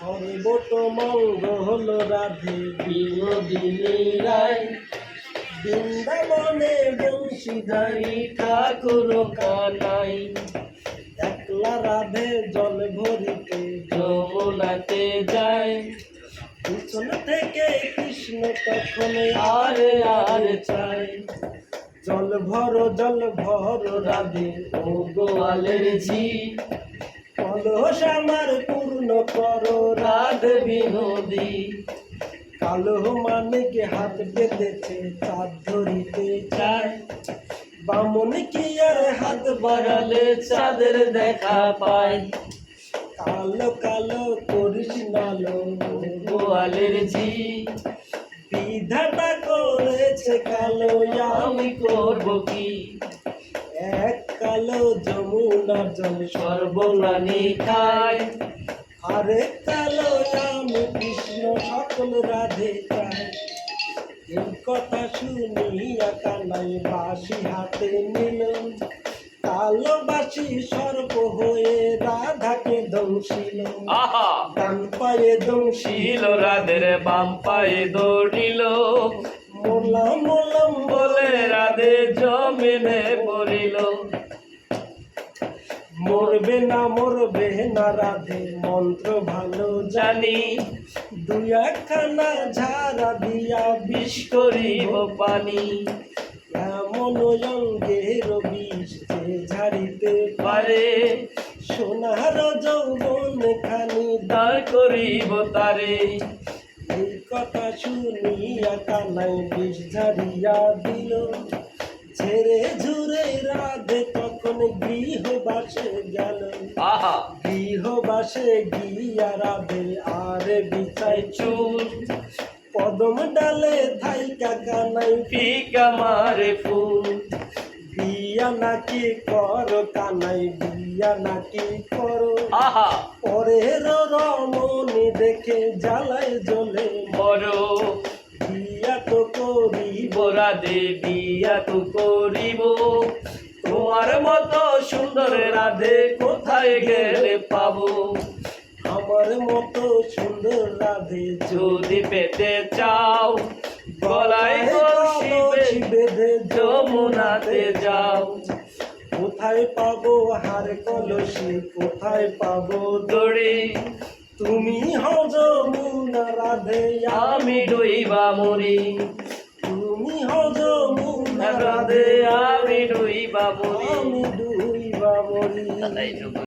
সর্বত মঙ্গল রাধে বিনোদিনী রায়। বৃন্দাবনে বংশীধারী ঠাকুর কানাই। একলা রাধে জল ভরিতে যমুনাতে যায়। পিছন থেকে কৃষ্ণ তখন আরে আর চায়। জল ভর জল ভর রাধে ও গোয়ালের ঝি। কলস আমার পূর্ণ কর, রাধ বিনোদী। কালো মানিকে হাত বেঁধেছে চাঁদ ধরিতে চায়। বামন কি আর হাত বাড়ালে, চাঁদের দেখা পায়। কালো কালো করিস নালো গোয়ালের জি বিধাতা করেছে কালো, আমি করব কি? এক কালো যমুনা জল সর্বনানি খায় আরেক কালো রাম কৃষ্ণ সকল রাধে চায় এই কথা শুনিয়া কানাই বাসি হাতে নিল কালো বাসি সর্প হয়ে রাধাকে দংশিল ডান পায়ে দংশিল রাধের বাম পায়ে দৌড়িল মোলাম মোলাম বলে রাধে জমিনে পড়িল মরবে না মরবে না রাধে, মন্ত্র ভালো জানি। দুই একখানা ঝাড়া দিয়া বিষ করিব পানি। এমন অঙ্গের বিষ ঝাড়িতে পারে। পারে সোনার যৌবন খানি দাঁড় করিব তারে। এই কথা শুনিয়া কানাই বিষ ঝাড়িয়া দিল। ছেড়ে ঝুরে রাধে তখন গৃহবাসে গেল। আহা। গৃহবাসে গিয়া রাধে আরে বিছাই চুল। পদম ডালে থাইকা কানাই ফিকা মারে ফুল। বিয়া নাকি কর কানাই বিয়া নাকি করো। আহা। পরের রমণী দেখে জ্বালায় জ্বলে। রাধে বিয়া তো করিব। তোমার মতো সুন্দর রাধে কোথায় গেলে পাবো? আমার মতো সুন্দর রাধে যদি পেতে চাও গলায় বেঁধে যমুনাতে যাও। কোথায় পাবো হার কলসি? কোথায় পাবো দড়ি? তুমি হও যমুনা রাধে আমি ডুইবা মরি। আমি দুই বাবরি আমি দুই বাবরি